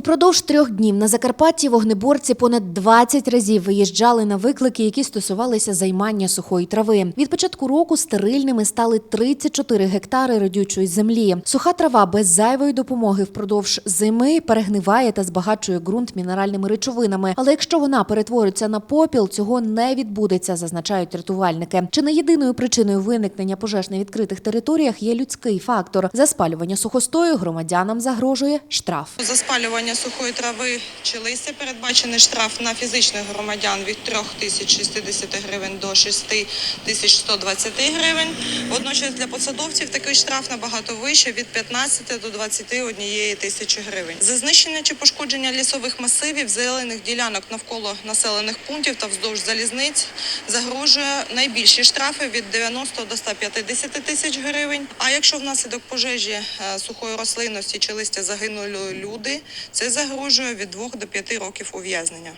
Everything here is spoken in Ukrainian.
Упродовж трьох днів на Закарпатті вогнеборці понад 20 разів виїжджали на виклики, які стосувалися займання сухої трави. Від початку року стерильними стали 34 гектари родючої землі. Суха трава без зайвої допомоги впродовж зими перегниває та збагачує ґрунт мінеральними речовинами. Але якщо вона перетвориться на попіл, цього не відбудеться, зазначають рятувальники. Чи не єдиною причиною виникнення пожеж на відкритих територіях є людський фактор? За спалювання сухостою громадянам загрожує штраф. За спалювання сухої трави чи листя передбачений штраф на фізичних громадян від 3060 гривень до 6120 гривень. Водночас для посадовців такий штраф набагато вищий від 15 до 21 тисячі гривень. За знищення чи пошкодження лісових масивів, зелених ділянок навколо населених пунктів та вздовж залізниць загрожує найбільші штрафи від 90 до 150 тисяч гривень. А якщо внаслідок пожежі е, сухої рослинності чи листя загинули люди, це загрожує від 2 до 5 років ув'язнення.